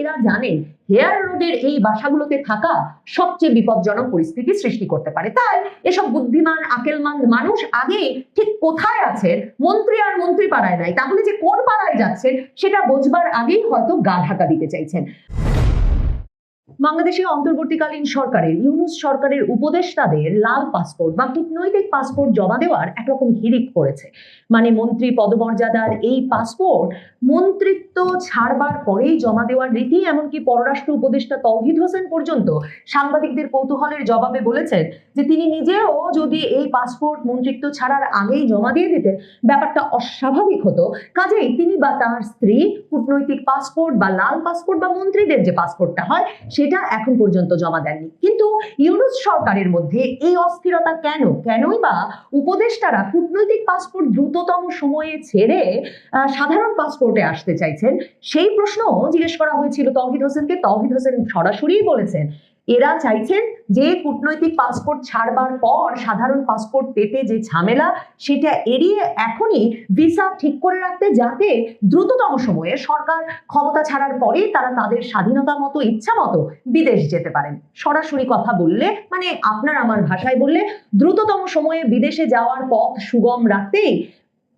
এরা জানেন হেয়ার রোডের এই বাসাগুলোতে থাকা সবচেয়ে বিপজ্জনক পরিস্থিতি সৃষ্টি করতে পারে। তাই এসব বুদ্ধিমান আকেলমান মানুষ আগে ঠিক কোথায় আছেন, মন্ত্রী আর মন্ত্রী পাড়ায় নাই, তাহলে যে কোন পাড়ায় যাচ্ছেন, সেটা বোঝবার আগেই হয়তো গা ঢাকা দিতে চাইছেন। বাংলাদেশে অন্তর্বর্তীকালীন সরকারের, ইউনুস সরকারের উপদেষ্টাদের লাল পাসপোর্ট বা কূটনৈতিক পাসপোর্ট জমা দেওয়ার একরকম হিরিক পড়েছে। মানে মন্ত্রী পদমর্যাদার এই পাসপোর্ট মন্ত্রিত্ব ছাড়বার পরেই জমা দেওয়ার রীতি, এমনকি পররাষ্ট্র উপদেষ্টা তৌহিদ হোসেন পর্যন্ত সাংবাদিকদের কৌতূহলের জবাবে বলেছেন যে তিনি নিজেও যদি এই পাসপোর্ট মন্ত্রিত্ব ছাড়ার আগেই জমা দিয়ে দিতেন, ব্যাপারটা অস্বাভাবিক হতো। কাজেই তিনি বা তার স্ত্রী কূটনৈতিক পাসপোর্ট বা লাল পাসপোর্ট বা মন্ত্রীদের যে পাসপোর্টটা হয় সেটা এখন পর্যন্ত জমা দেননি। কিন্তু ইউনুস সরকারের মধ্যে এই অস্থিরতা কেন? কেনই বা উপদেষ্টারা কূটনৈতিক পাসপোর্ট দ্রুততম সময়ে ছেড়ে সাধারণ পাসপোর্টে আসতে চাইছেন? সেই প্রশ্ন জিজ্ঞেস করা হয়েছিল তহিদ হোসেনকে। তহিদ হোসেন সরাসরি বলেছেন এরা চাইছেন যে কূটনৈতিক পাসপোর্ট ছাড়বার পর সাধারণ পাসপোর্ট পেতে যে ঝামেলা, সেটা এড়িয়ে এখনই ভিসা ঠিক করে রাখতে যাতে দ্রুততম সময়ে সরকার ক্ষমতা ছাড়ার পরেই তারা তাদের স্বাধীনতা মতো ইচ্ছা মতো বিদেশ যেতে পারেন। সরাসরি কথা বললে মানে আপনার আমার ভাষায় বললে, দ্রুততম সময়ে বিদেশে যাওয়ার পথ সুগম রাখতেই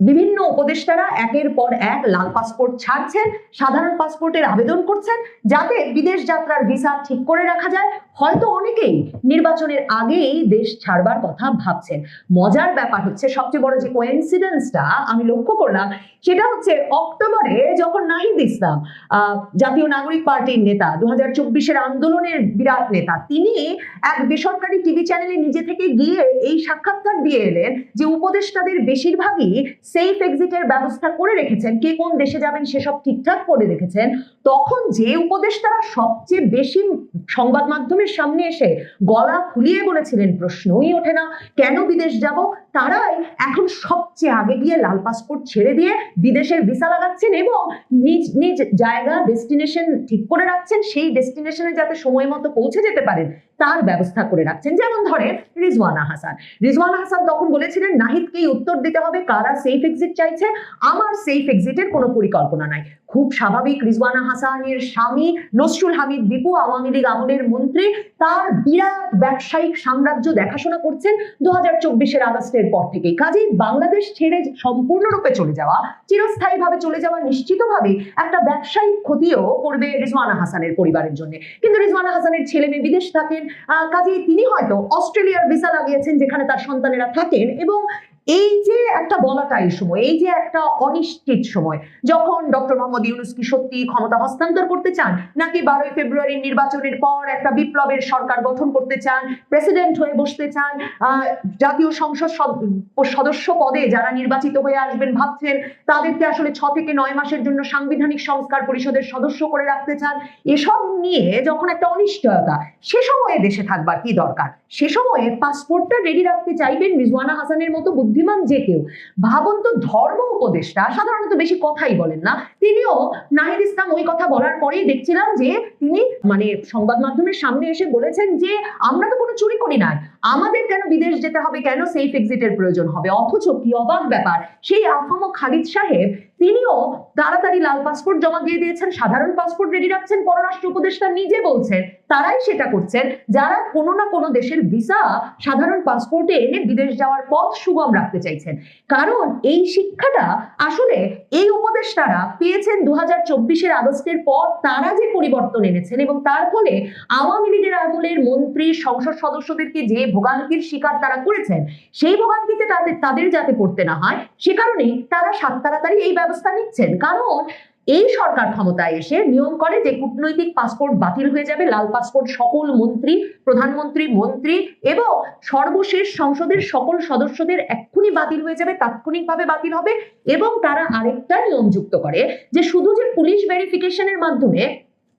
বিভিন্ন উপদেষ্টারা একের পর এক লাল পাসপোর্ট ছাড়ছেন, সাধারণ পাসপোর্টের আবেদন করছেন, যাতে বিদেশ যাত্রার ভিসা ঠিক করে রাখা যায়। হয়তো অনেকেই নির্বাচনের আগেই দেশ ছাড়বার কথা ভাবছেন। মজার ব্যাপার হচ্ছে, সবচেয়ে বড় যে কোয়েন্সিডেন্সটা আমি লক্ষ্য করলাম, সেটা হচ্ছে অক্টোবরে যখন নাহিদ ইসলাম জাতীয় নাগরিক পার্টির নেতা দু হাজার চব্বিশের আন্দোলনের বিরাট নেতা, তিনি এক বেসরকারি টিভি চ্যানেলে নিজে থেকে গিয়ে এই সাক্ষাৎকার দিয়ে এলেন যে উপদেষ্টাদের বেশিরভাগই সেফ এক্সিটের ব্যবস্থা করে রেখেছেন, কে কোন দেশে যাবেন সেসব ঠিকঠাক করে রেখেছেন, তখন যে উপদেশ তারা সবচেয়ে বেশি সংবাদ মাধ্যমের সামনে এসে গলা খুলিয়ে বলেছিলেন প্রশ্নই ওঠে না, কেন বিদেশ যাব তারাই এখন সবচেয়ে আগে গিয়ে লাল পাসপোর্ট ছেড়ে দিয়ে বিদেশের ভিসা লাগাচ্ছেন এবং নিজ নিজ জায়গা ডেস্টিনেশন ঠিক করে রাখছেন, সেই ডেস্টিনেশনে যাতে সময় মতো পৌঁছে যেতে পারেন, তার ব্যবস্থা করে রাখছেন। যেমন ধরেন রিজওয়ানা হাসান রিজওয়ানা হাসান তখন বলেছিলেন, নাহিদকেই উত্তর দিতে হবে, কারা সেফ এক্সিট চাইছে? আমার সেফ এক্সিটের কোনো পরিকল্পনা নাই। খুব স্বাভাবিক রিজওয়ানা হাসানের স্বামী নসরুল হামিদ দীপু আওয়ামী লীগ আমলের মন্ত্রী, তার বিরাট ব্যবসায়িক সাম্রাজ্য দেখাশোনা করছেন। দু হাজার চব্বিশের আগস্টের পর থেকেই। কাজেই বাংলাদেশ ছেড়ে সম্পূর্ণরূপে চলে যাওয়া, চিরস্থায়ীভাবে চলে যাওয়া নিশ্চিতভাবে একটা ব্যবসায়িক ক্ষতিও করবে রিজওয়ানা হাসানের পরিবারের জন্য। কিন্তু রিজওয়ানা হাসানের ছেলে মেয়ে বিদেশ থাকেন কাজেই তিনি হয়তো অস্ট্রেলিয়ার ভিসা লাগিয়েছেন যেখানে তার সন্তানেরা থাকেন এবং এই যে একটা বলাটাই সময়, এই যে একটা অনিশ্চিত সময়, যখন ডক্টর মোহাম্মদ ইউনুস কি সত্যি ক্ষমতা হস্তান্তর করতে চান, নাকি বারোই ফেব্রুয়ারির নির্বাচনের পর একটা বিপ্লবের সরকার গঠন করতে চান প্রেসিডেন্ট হয়ে বসতে চান জাতীয় সংসদ সদ- সদস্য পদে যারা নির্বাচিত হয়ে আসবেন ভাবছেন, তাদেরকে আসলে ছ থেকে নয় মাসের জন্য সাংবিধানিক সংস্কার পরিষদের সদস্য করে রাখতে চান, এসব নিয়ে যখন একটা অনিশ্চয়তা, সে সময়ে দেশে থাকবার কি দরকার? সে সময়ে পাসপোর্টটা রেডি রাখতে চাইবেন রিজওয়ানা হাসানের মতো বুদ্ধিমান যে কেউ ভাবুন তো ধর্ম উপদেষ্টা, সাধারণত বেশি কথাই বলেন না, তিনিও নাহিদ ইসলাম ওই কথা বলার পরেই দেখছিলাম যে তিনি মানে সংবাদ মাধ্যমের সামনে এসে বলেছেন যে, আমরা তো কোনো চুরি করি নাই, আমাদের কেন বিদেশ যেতে হবে, কেন সেফ এক্সিটের প্রয়োজন হবে, অথচ কি অবাক ব্যাপার, সেই আফাম খালিদ সাহেব তিনিও তাড়াতাড়ি লাল পাসপোর্ট জমা দিয়ে দিয়েছেন, সাধারণ পাসপোর্ট রেডি রাখছেন, পররাষ্ট্র উপদেষ্টা নিজে বলছেন, তারাই সেটা করছেন। যারা কোনো না কোনো দেশের ভিসা সাধারণ পাসপোর্টে এনে বিদেশ যাওয়ার পথ সুগম রাখতে চাইছেন। কারণ এই শিক্ষাটা আসলে এই উপদেষ্টারা পেয়েছেন দু হাজার চব্বিশের আগস্টের পর তারা যে পরিবর্তন এনেছেন এবং তার ফলে আওয়ামী লীগের আমলের মন্ত্রী, সংসদ সদস্যদেরকে যে ভোগান্তির শিকার তারা করেছেন, সেই ভোগান্তিতে তাদের তাদের যাতে পড়তে না হয়, সে কারণেই তারা সাত তাড়াতাড়ি এই ব্যবস্থা নিচ্ছেন। কারণ এই সরকার ক্ষমতায় এসে নিয়ম করে যে কূটনৈতিক পাসপোর্ট বাতিল হয়ে যাবে, লাল পাসপোর্ট সকল মন্ত্রী, প্রধানমন্ত্রী, মন্ত্রী এবং সর্বশেষ সংসদের সকল সদস্যদের এক্ষুনি বাতিল হয়ে যাবে, তাৎক্ষণিকভাবে বাতিল হবে এবং তারা আরেকটা নিয়ম যুক্ত করে যে শুধু যে পুলিশ ভেরিফিকেশনের মাধ্যমে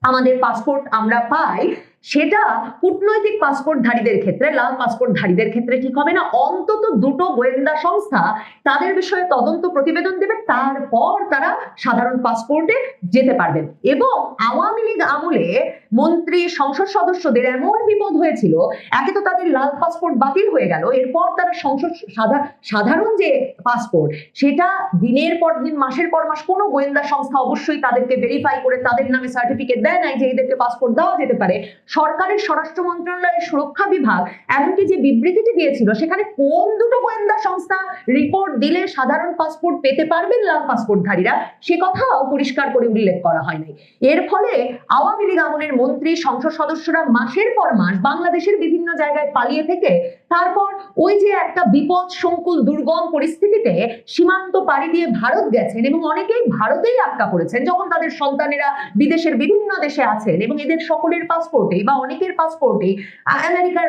আমাদের পাসপোর্ট আমরা পাই সেটা কূটনৈতিক পাসপোর্টধারীদের ক্ষেত্রে, লাল পাসপোর্টধারীদের ক্ষেত্রে ঠিক হবে না। অন্তত দুটো গোয়েন্দা সংস্থা তাদের বিষয়ে তদন্ত প্রতিবেদন দেবে, তারপর তারা সাধারণ পাসপোর্টে যেতে পারবেন। এবং আওয়ামী লীগ আমলে মন্ত্রী, সংসদ সদস্যদের এমন বিপদ হয়েছিল, একে তো তাদের লাল পাসপোর্ট বাতিল হয়ে গেল, এরপর তারা সংসদ সাধা- সাধারণ যে পাসপোর্ট, সেটা দিনের পর দিন, মাসের পর মাস কোনো গোয়েন্দা সংস্থা অবশ্যই তাদেরকে ভেরিফাই করে তাদের নামে সার্টিফিকেট দেয় নাই যে এদেরকে পাসপোর্ট দেওয়া যেতে পারে। সরকারের স্বরাষ্ট্র মন্ত্রণালয়ের সুরক্ষা বিভাগ, এমনকি যে বিবৃতিটি দিয়েছিল, সেখানে কোন দুটো গোয়েন্দা সংস্থা রিপোর্ট দিলে সাধারণ পাসপোর্ট পেতে পারবেন লাল পাসপোর্টধারীরা সে কথাও পরিষ্কার করে উল্লেখ করা হয় নাই। এর ফলে আওয়ামী লীগ আমলের মন্ত্রী, সংসদ সদস্যরা মাসের পর মাস বাংলাদেশের বিভিন্ন জায়গায় পালিয়ে থেকে তারপর ওই যে একটা বিপদ, সংকুল, দুর্গম পরিস্থিতিতে সীমান্ত পাড়ি দিয়ে ভারত গেছেন এবং অনেকেই ভারতেই আটকা পড়েছেন, যখন তাদের সন্তানেরা বিদেশের বিভিন্ন দেশে আছেন এবং এদের সকলের পাসপোর্টে বা অনেকের পাসপোর্টে আমেরিকার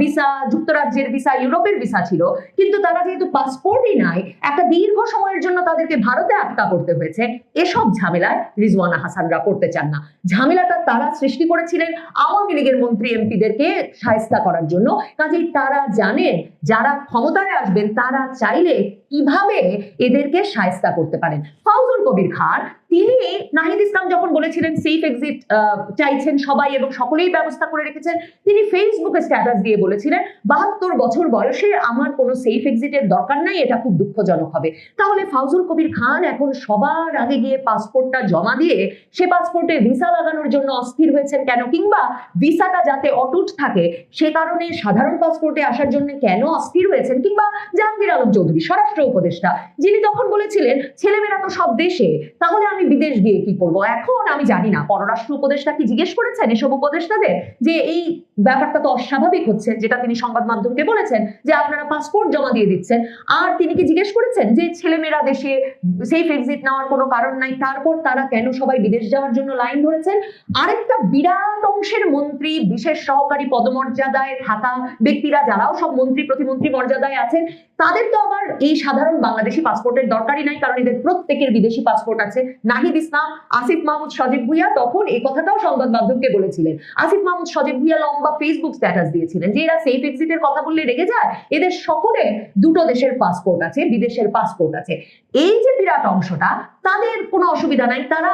ভিসা যুক্তরাজ্যের ভিসা ইউরোপের ভিসা ছিল, কিন্তু তারা যেহেতু পাসপোর্টই নাই, একটা দীর্ঘ সময়ের জন্য তাদেরকে ভারতে আটকা করতে হয়েছে। এসব ঝামেলায় রিজওয়ানা হাসানরা করতে চান না। ঝামেলাটা তারা সৃষ্টি করেছিলেন আওয়ামী লীগের মন্ত্রী এমপিদেরকে সায়স্তা করার জন্য। কাজেই তারা জানেন, যারা ক্ষমতায় আসবেন, তারা চাইলে কীভাবে এদেরকে সায়স্তা করতে পারেন? ফাউজুল কবির খান, তিনি নাহিদ ইসলাম যখন বলেছিলেন সেফ এক্সিট চাইছেন সবাই এবং সকলেই ব্যবস্থা করে রেখেছেন, তিনি ফেসবুকে স্ট্যাটাস দিয়ে বলেছিলেন, বাহাত্তর বছর বয়সে আমার কোনো সেফ এক্সিটের দরকার নাই, এটা খুব দুঃখজনক হবে। তাহলে ফাউজুল কবির খান এখন সবার আগে গিয়ে পাসপোর্টটা জমা দিয়ে সে পাসপোর্টে ভিসা লাগানোর জন্য অস্থির হয়েছেন কেন? কিংবা ভিসাটা যাতে অটুট থাকে, সে কারণে সাধারণ পাসপোর্টে আসার জন্য কেন অস্থির হয়েছেন? কিংবা জাহাঙ্গীর আলম চৌধুরী, স্বরাষ্ট্র উপদেষ্টা, যিনি তখন বলেছিলেন, ছেলেমেয়েরা তো সব দেশে, তাহলে আমি বিদেশ গিয়ে কি করব? এখন আমি জানি না, পররাষ্ট্র উপদেষ্টা কি জিজ্ঞেস করেছেন এসব উপদেষ্টাদের? যে এই ব্যাপারটা তো অস্বাভাবিক হচ্ছে, যেটা তিনি সংবাদ মাধ্যমকে বলেছেন, যে আপনারা পাসপোর্ট জমা দিয়ে দিচ্ছেন। আর তিনি কি জিজ্ঞেস করেছেন যে ছেলেমেয়েরা দেশে সেফ এক্সিট নেওয়ার কোনো কারণ নাই, তারপর তারা কেন সবাই বিদেশ যাওয়ার জন্য লাইন ধরেছেন? আরেকটা বিরাট অংশের মন্ত্রী, বিশেষ সহকারী পদমর্যাদায় থাকা ব্যক্তিরা, যারাও সব মন্ত্রী প্রতিমন্ত্রী মর্যাদায় আছেন, তাদের তো আবার এই সাধারণ বাংলাদেশি পাসপোর্টের দরকারই নাই, কারণ এদের প্রত্যেকের বিদেশি পাসপোর্ট আছে। নাহিদ ইসলাম, আসিফ মাহমুদ, সজীব ভুইয়া তখন এই কথাটাও সংবাদ মাধ্যমকে বলেছিলেন। আসিফ মাহমুদ, সজীব ভুইয়া লম্বা ফেসবুক স্ট্যাটাস দিয়েছিলেন যে এরা সেফ এক্সিটের কথা বললে রেগে যায়, এদের সকলে দুটো দেশের পাসপোর্ট আছে, বিদেশের পাসপোর্ট আছে। এই যে বিরাট অংশটা, তাদের কোনো অসুবিধা নাই, তারা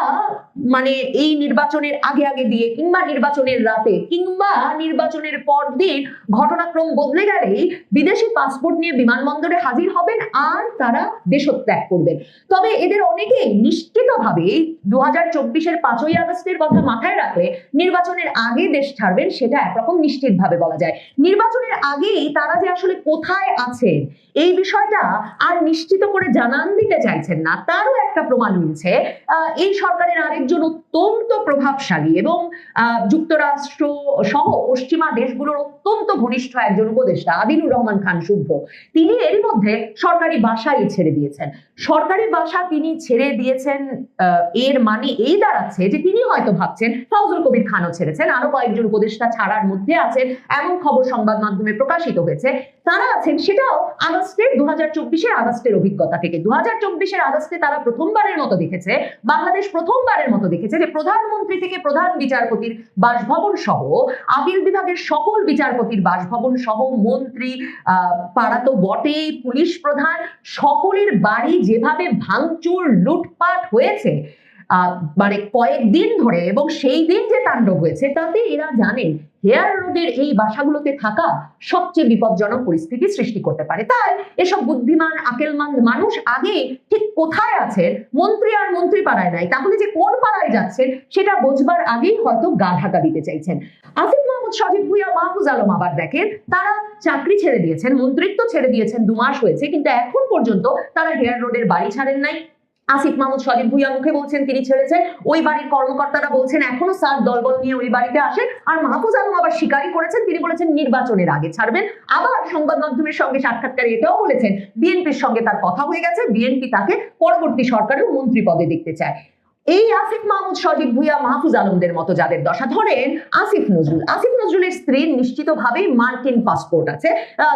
মানে এই নির্বাচনের আগে আগে দিয়ে কিংবা নির্বাচনের রাতে কিংবা নির্বাচনের পর দিন ঘটনাক্রম বদলে গেলেই বিদেশি পাসপোর্ট নিয়ে বিমানবন্দরে হাজির হবেন আর তারা দেশত্যাগ করবেন। তবে এদের অনেকেই নিশ্চিতভাবে দু হাজার চব্বিশের পাঁচই আগস্টের কথা মাথায় রাখলে নির্বাচনের আগে দেশ ছাড়বেন সেটা একরকম নিশ্চিতভাবে বলা যায়। নির্বাচনের আগেই তারা যে আসলে কোথায় আছেন এই বিষয়টা আর নিশ্চিত করে জানান দিতে চাইছেন না, তারও একটা প্রমাণ মিলছে। এই সরকারের আরেকজন অত্যন্ত প্রভাবশালী এবং যুক্তরাষ্ট্র সহ পশ্চিমা দেশগুলোর অত্যন্ত ঘনিষ্ঠ একজন উপদেষ্টা আদিলুর রহমান খান শুভ্র। তিনি এর মধ্যে সরকারি বাসাই ছেড়ে দিয়েছেন। সরকারি বাসা তিনি ছেড়ে দিয়েছেন এর মানে এই দাঁড়াচ্ছে যে তিনি হয়তো ভাবছেন ফাউজুল কবির খানও ছেড়েছেন। আরও কয়েকজন উপদেষ্টা ছাড়ার মধ্যে আছেন এমন খবর সংবাদ মাধ্যমে প্রকাশিত হয়েছে তারা আছেন সেটাও আগস্টের দু হাজার চব্বিশের আগস্টের অভিজ্ঞতা থেকে। দু হাজার চব্বিশের আগস্টে তারা প্রথমবারের মতো দেখেছে, বাংলাদেশ প্রথমবারের মতো দেখেছে যে প্রধানমন্ত্রী থেকে প্রধান বিচারপতির বাসভবন সহ, আপিল বিভাগের সকল বিচারপতির বাসভবন সহ মন্ত্রী পাড়া তো বটেই, পুলিশ প্রধান, সকলের বাড়ি যেভাবে ভাঙচুর, লুটপাট হয়েছে মানে কয়েকদিন ধরে এবং সেই দিন যে তাণ্ডব হয়েছে, তাতে এরা জানেন হেয়ার রোডের এই বাসাগুলোতে থাকা সবচেয়ে বিপজ্জনক পরিস্থিতি সৃষ্টি করতে পারে। তাই এসব বুদ্ধিমান, আকেলমান মানুষ আগে ঠিক কোথায় আছেন, মন্ত্রী আর মন্ত্রী পাড়ায় নাই, তাহলে যে কোন পাড়ায় যাচ্ছেন, সেটা বোঝবার আগেই হয়তো গা ঢাকা দিতে চাইছেন। আসিফ মাহমুদ, সজীব ভুইয়া, মাহফুজ আলম আবার দেখেন, তারা চাকরি ছেড়ে দিয়েছেন, মন্ত্রিত্ব ছেড়ে দিয়েছেন, দু মাস হয়েছে, কিন্তু এখন পর্যন্ত তারা হেয়ার রোডের বাড়ি ছাড়েন নাই। আসিফ মাহমুদ সজীব ভুইয়া মুখে বলছেন, তিনি ছেড়েছেন। ওই বাড়ির কর্মকর্তারা বলছেন, এখনও স্যার দলবল নিয়ে ওই বাড়িতে আসে আর মাহফুজ আলম আবার স্বীকারই করেছেন, তিনি বলেছেন নির্বাচনের আগে ছাড়বেন। আবার সংবাদ মাধ্যমের সঙ্গে সাক্ষাৎকারে এটাও বলেছেন, বিএনপির সঙ্গে তার কথা হয়ে গেছে, বিএনপি তাকে পরবর্তী সরকারেও মন্ত্রী পদে দেখতে চায়। এই আসিফ মাহমুদ সজীব ভুইয়া মাহফুজ আলমদের মতো যাদের দশা। ধরেন আসিফ নজরুল। আসিফ নজরুলের স্ত্রীর নিশ্চিতভাবেই মার্কিন পাসপোর্ট আছে।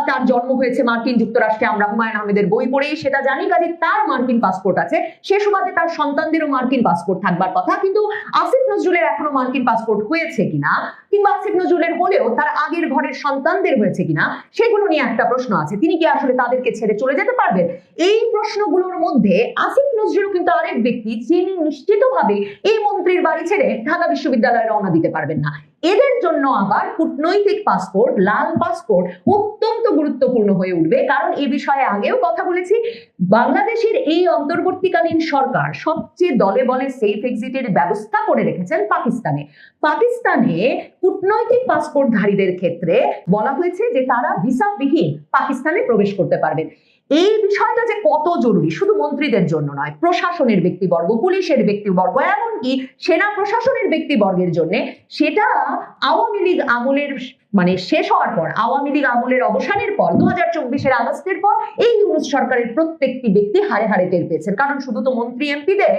তার জন্ম হয়েছে মার্কিন যুক্তরাষ্ট্রে। আমরা হুমায়ুন আহমেদের বই পড়েই সেটা জানি, কাজে তার মার্কিন পাসপোর্ট আছে। সে সুবাদে তার সন্তানদেরও মার্কিন পাসপোর্ট থাকবার কথা। কিন্তু আসিফ নজরুলের এখনও মার্কিন পাসপোর্ট হয়েছে কিনা, কিংবা আসিফ নজরুলের হলেও তার আগের ঘরের সন্তানদের হয়েছে কিনা, সেগুলো নিয়ে একটা প্রশ্ন আছে। তিনি কি আসলে তাদেরকে ছেড়ে চলে যেতে পারবেন? এই প্রশ্নগুলোর মধ্যে আসিফ নজরুল কিন্তু আরেক ব্যক্তি যিনি নিশ্চিতভাবে এই মন্ত্রীর বাড়ি ছেড়ে ঢাকা বিশ্ববিদ্যালয়ে রওনা দিতে পারবেন না। এদের জন্য আবার কূটনৈতিক পাসপোর্ট লাল পাসপোর্ট অত্যন্ত গুরুত্বপূর্ণ হয়ে উঠবে। কারণ এ বিষয়ে আগেও কথা বলেছি, বাংলাদেশের এই অন্তর্বর্তীকালীন সরকার সবচেয়ে দলে বলে সেফ এক্সিটের ব্যবস্থা করে রেখেছেন পাকিস্তানে। পাকিস্তানে কূটনৈতিক পাসপোর্টধারীদের ক্ষেত্রে বলা হয়েছে যে তারা ভিসাবিহীন পাকিস্তানে প্রবেশ করতে পারবেন। এই বিষয়টা যে কত জরুরি, শুধু মন্ত্রীদের জন্য নয়, প্রশাসনের ব্যক্তিবর্গ, পুলিশের ব্যক্তিবর্গ, এমনকি সেনা প্রশাসনের ব্যক্তিবর্গের জন্য, সেটা আওয়ামী লীগ আমলের মানে শেষ হওয়ার পর, আওয়ামী লীগ আমলের অবসানের পর দু হাজার চব্বিশের আগস্টের পর এই ইউনুস সরকারের প্রত্যেকটি ব্যক্তি হারে হারে টের পেয়েছেন। কারণ শুধু তো মন্ত্রী এমপিদের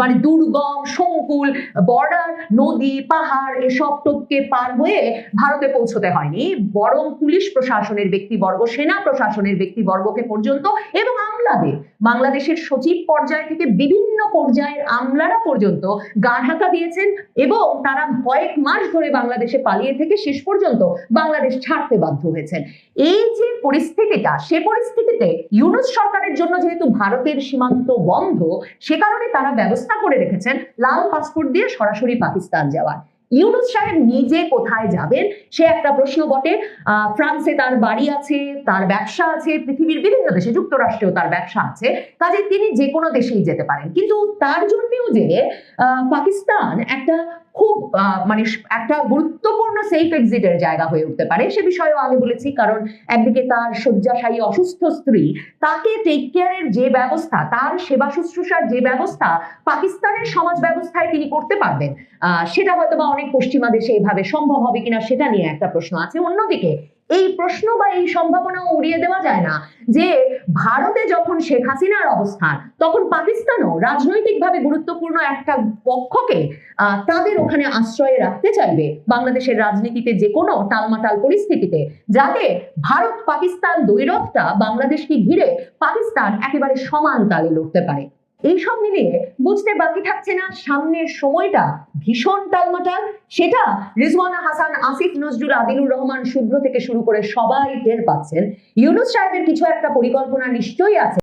মানে দুর্গম, সংকুল, বর্ডার, নদী, পাহাড়, এসব টোপকে পার হয়ে ভারতে পৌঁছতে হয়নি। বরং পুলিশ প্রশাসনের ব্যক্তিবর্গ, সেনা প্রশাসনের ব্যক্তিবর্গকে পর্যন্ত এবং আমলাদের, বাংলাদেশের সচিব পর্যায় থেকে বিভিন্ন পর্যায়ের আমলারা পর্যন্ত গা ঢাকা দিয়েছেন এবং তারা কয়েক মাস ধরে বাংলাদেশে পালিয়ে থেকে শেষ পর্যন্ত বাংলাদেশ ছাড়তে বাধ্য হয়েছেন। এই যে পরিস্থিতিটা, সে পরিস্থিতিতে ইউনুস সরকারের জন্য যেহেতু ভারতের সীমান্ত বন্ধ, সে কারণে তারা ব্যবস্থা করে রেখেছেন লাল পাসপোর্ট দিয়ে সরাসরি পাকিস্তান যাওয়ার। ইউনুস সাহেব নিজে কোথায় যাবেন, সে একটা প্রশ্ন বটে। ফ্রান্সে তার বাড়ি আছে, তার ব্যবসা আছে, পৃথিবীর বিভিন্ন দেশে, যুক্তরাষ্ট্রেও তার ব্যবসা আছে। কাজে তিনি যে কোনো দেশেই যেতে পারেন। কিন্তু তার জন্যও যে পাকিস্তান একটা খুব মানে একটা গুরুত্বপূর্ণ সেফ এক্সিটের জায়গা হয়ে উঠতে পারে। সে বিষয়েও আমি বলেছি, কারণ একদিকে তার শয্যাশায়ী অসুস্থ স্ত্রী, তাকে টেক কেয়ারের যে ব্যবস্থা, তার সেবা শুশ্রূষার যে ব্যবস্থা পাকিস্তানের সমাজ ব্যবস্থায় তিনি করতে পারবেন সেটা হয়তো বা অনেক পশ্চিমা দেশে এভাবে সম্ভব হবে কিনা সেটা নিয়ে একটা প্রশ্ন আছে। অন্যদিকে এই প্রশ্ন বা এই সম্ভাবনাও উড়িয়ে দেওয়া যায় না যে ভারতে যখন শেখ হাসিনার অবস্থান, তখন পাকিস্তানও রাজনৈতিকভাবে গুরুত্বপূর্ণ একটা পক্ষকে তাদের ওখানে আশ্রয়ে রাখতে চাইবে বাংলাদেশের রাজনীতিতে যে কোনো টালমাটাল পরিস্থিতিতে, যাতে ভারত পাকিস্তান দ্বৈরথটা বাংলাদেশকে ঘিরে পাকিস্তান একেবারে সমান তালে লড়তে পারে। এইসব মিলিয়ে বুঝতে বাকি থাকছে না সামনের সময়টা ভীষণ টালমাটাল। সেটা রিজওয়ানা হাসান, আসিফ নজরুল, আদিলুর রহমান, শুভ্র থেকে শুরু করে সবাই টের পাচ্ছেন। ইউনুস সাহেবের কিছু একটা পরিকল্পনা নিশ্চয়ই আছে।